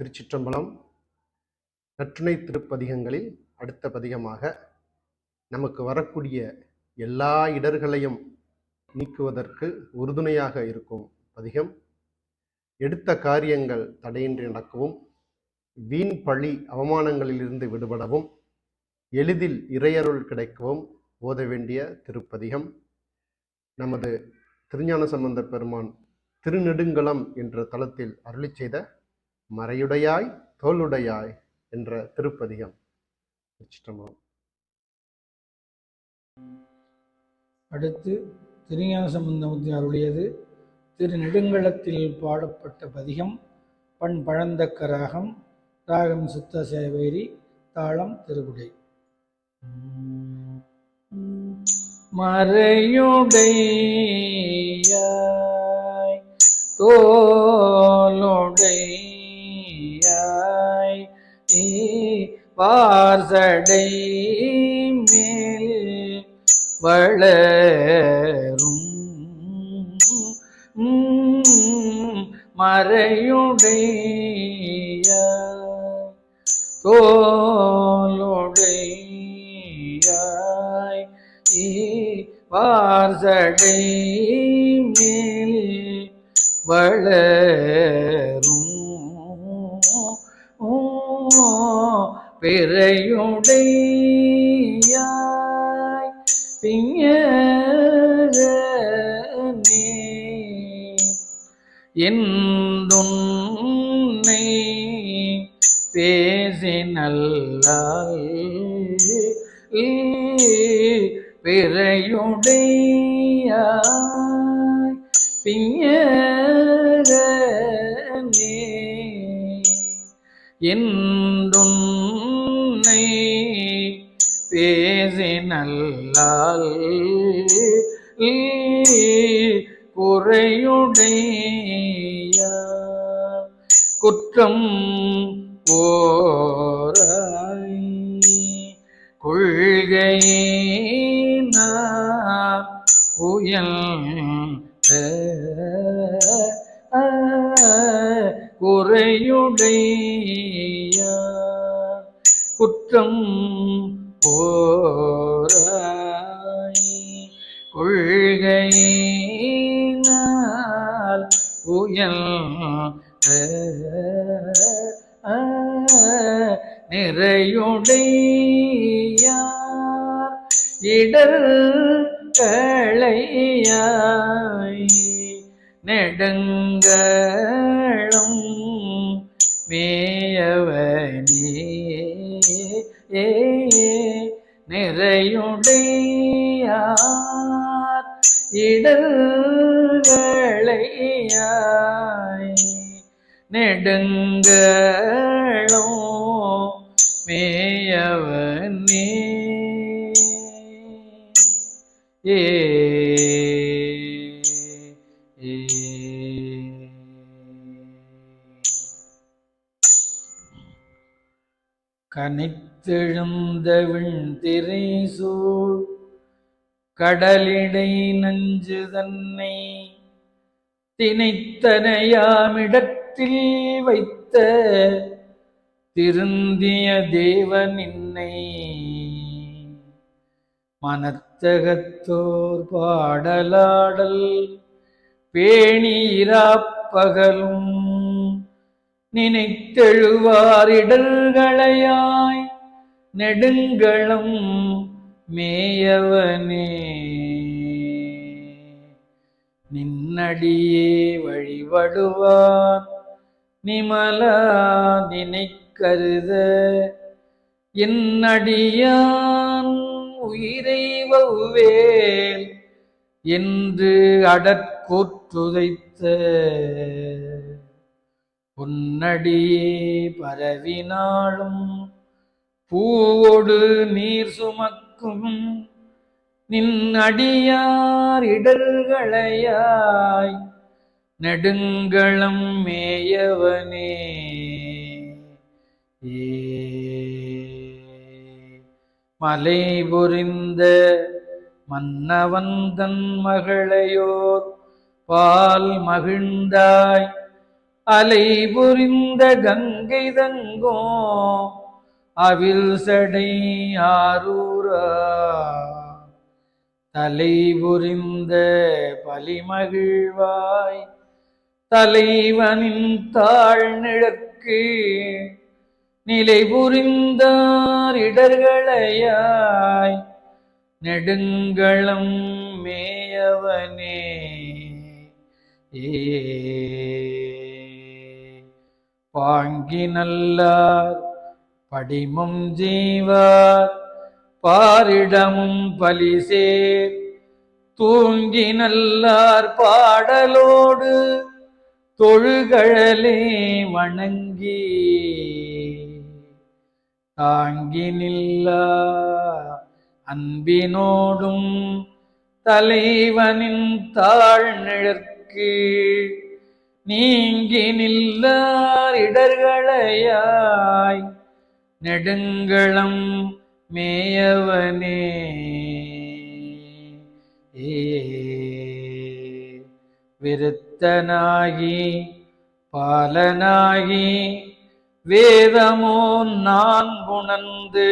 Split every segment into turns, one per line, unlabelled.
திருச்சிற்றம்பலம் நற்றுணை திருப்பதிகங்களில் அடுத்த பதிகமாக நமக்கு வரக்கூடிய எல்லா இடர்களையும் நீக்குவதற்கு உறுதுணையாக இருக்கும் பதிகம். எடுத்த காரியங்கள் தடையின்றி நடக்கவும் வீண் பழி அவமானங்களிலிருந்து விடுபடவும் எளிதில் இறையருள் கிடைக்கவும் ஓத வேண்டிய திருப்பதிகம். நமது திருஞான சம்பந்த பெருமான் திருநெடுங்கலம் என்ற தளத்தில் அருளிச் செய்த மறையுடையாய் தோளுடையாய் என்ற திருப்பதிகம். திருச்சிற்றம்பலம்.
அடுத்து திருஞான சம்பந்தமூர்த்தி அருளியது திரு நெடுங்களத்தில் பாடப்பட்ட பதிகம் பண் பழந்தக்க ராகம் ராகம் சுத்த சேவேரி தாளம் திருகுடை. மறையுடையாய் தோ பார்சடை மேல் வளரும். மறையுடைய தோலுடையாய் வார்சடை மேல் வளரும். பிறையுடையாய் பிஞனே எந்துன்னை பேசி நல்லால் பிறையுடையாய் பிஞனே எந்துன்னை நல்லால் குறையுடைய குற்றம் போராய் கொள்கையே உயல் குறையுடைய குற்றம் போராய் கொள்கையினால் உயல் நிறையுடையார் இடர் களையாய் நெடுங்களும் மேயவனே. ஏ நிறையுடையார் இடங்களையாய் நெடுங்களோ மேயவனே ஏ. கனித்தெழுந்த விண்திரை சூழ் கடலிடை நஞ்சு தன்னை திணைத்தனையாமிடத்தில் வைத்த திருந்திய தேவன் என்னை. மனத்தகத்தோர் பாடலாடல் பேணியிராப்பகலும் நினைத்தெழுவாரிடல்களையாய் நெடுங்களம் மேயவனே. நின்னடியே வழிபடுவார் நிமலா நினைக்கருத. என்னடியான் உயிரை வவ்வேல் என்று அடற்கூற்றுதைத்த. பொன்னடியே பரவினாலும் பூவோடு நீர் சுமக்கும் நின் அடியார் இடர்களையாய் நெடுங்களம் மேயவனே. ஏ மலை பொறிந்த மன்னவந்தன் மகளையோர் பால் மகிழ்ந்தாய் அலை புரிந்த கங்கை தங்கோ அவில் சடை ஆரூரா. தலை புரிந்த பலிமகிழ்வாய் தலைவனின் தாழ்நிழற்கு நிலை புரிந்தார் இடர்களையாய் நெடுங்களம் மேயவனே. ஏ பாங்கி நல்லார் படிமும் ஜீவார் பாரிடமும் பலிசேர். தூங்கி நல்லார் பாடலோடு தொழுகழலே வணங்கி. தாங்கி நில்லா அன்பினோடும் தலைவனின் தாழ்நிழற்கு நீங்கி நில்லார் இடர்களையாய் நெடுங்களம் மேயவனே. ஏ விருத்தனாகி பாலனாகி வேதமோ நான் உணர்ந்து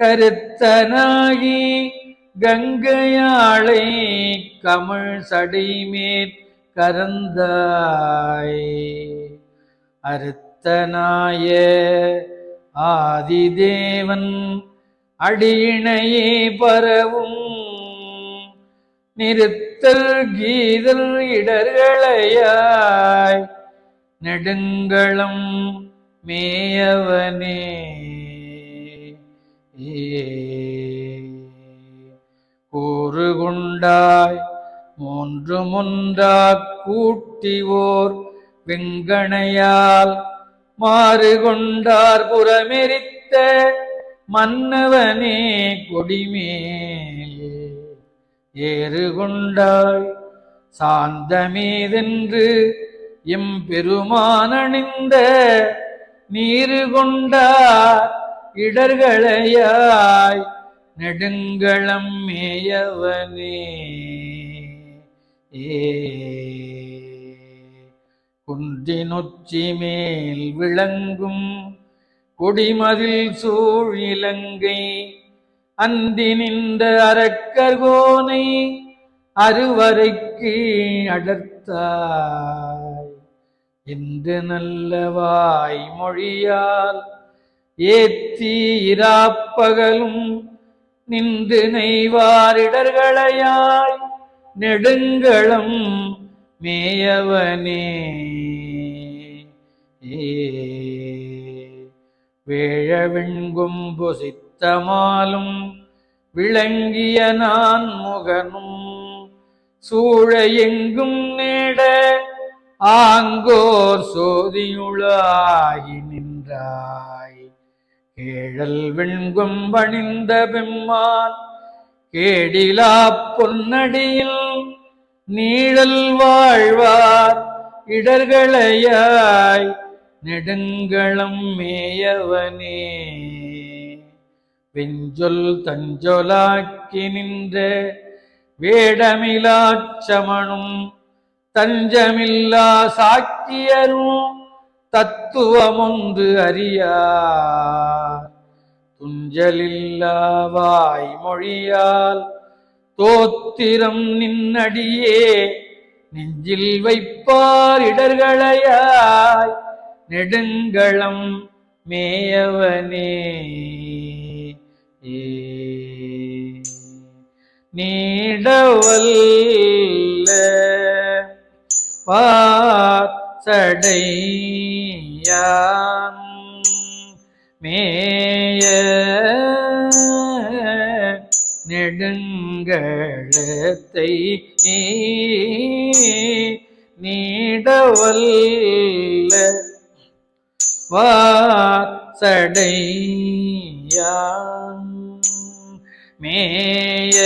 கருத்தனாகி கங்கையாளை கமிழ் சடைமேற் கரந்தாய் அறுத்தனாய ஆதிதேவன் அடியினையே பரவும். நிறுத்தல் கீதல் இடர்களையாய். நெடுங்களம் மேயவனே. ஏ. கூறுகுண்டாய் மூன்று முன்றாக் கூட்டிவோர் வெங்கணையால் மாறு கொண்டார் புறமெரித்த மன்னவனே கொடிமேல். ஏறு கொண்டாய் சாந்தமேதென்று எம் பெருமானணிந்த நீரு கொண்டார் இடர்களையாய் நெடுங்களம் மேயவனே. குன்றினொச்சி மேல் விளங்கும் கொடிமதில் சூழ் இலங்கை அந்தி நின்ற அரக்கர்கோனை அருவரைக்கு அடர்த்தாய். என்று நல்லவாய் மொழியால் ஏத்தி இராப்பகலும் நின்று நெய்வாரிடர்களையாய். நெடுங்களம் மேயவனே. வேழவிண்கும் புசித்தமாலும் விளங்கிய நான் முகனும் சூழ எங்கும் நேட ஆங்கோர் சோதியுளாகி நின்றாய். கேழல் விண்கும் பணிந்த பெம்மான் கேடிலா பொன்னடியில் நீழல் வாழ்வார் இடர்களையாய் நெடுங்களம் மேயவனே. வெஞ்சொல் தஞ்சொலாக்கி நின்ற வேடமிலாச்சமனும் தஞ்சமில்லா சாக்கியரும் தத்துவமொன்று அறியார். துஞ்சலில்லா வாய்மொழியால் தோத்திரம் நின்னடியே நெஞ்சில் வைப்பார் இடர்களையாய் நெடுங்களம் மேயவனே. நீடவல்ல பாசடையான் மேய நெடுங்க மங்களத்தை நீடவல்ல வாசடையான் மேய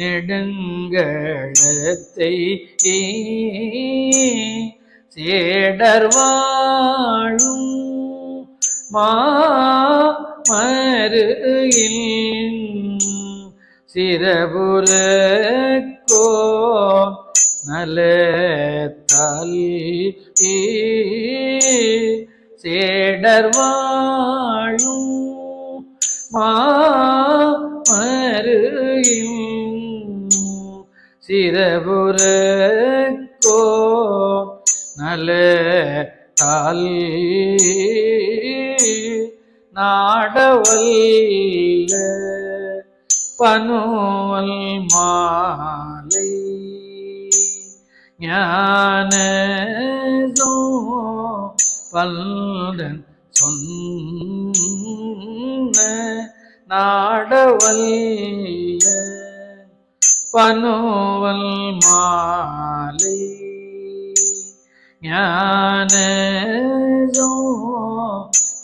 நெடுங்களத்தை சேடர் வாழும் மாமருகில் சிறபுரக்கோ நலத்தால் சேடர் வாழும் மாமருகில் சிறபுரக்கோ நல தால் நாடவல்ல பனோவல் மாலை. ஞானோ பல்டன் சொன்ன நாடவல்ல. பனோவல் மாலை. ஞானோ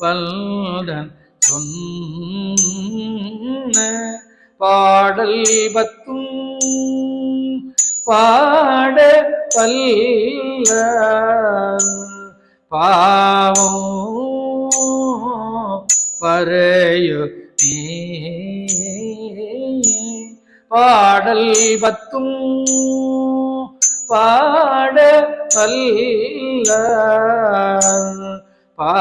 பல்டன் சொன்ன பாடல் பத்தும் பாட பல்ல பாவம் பறையு பாடல் பத்தும் பாட பல்ல பா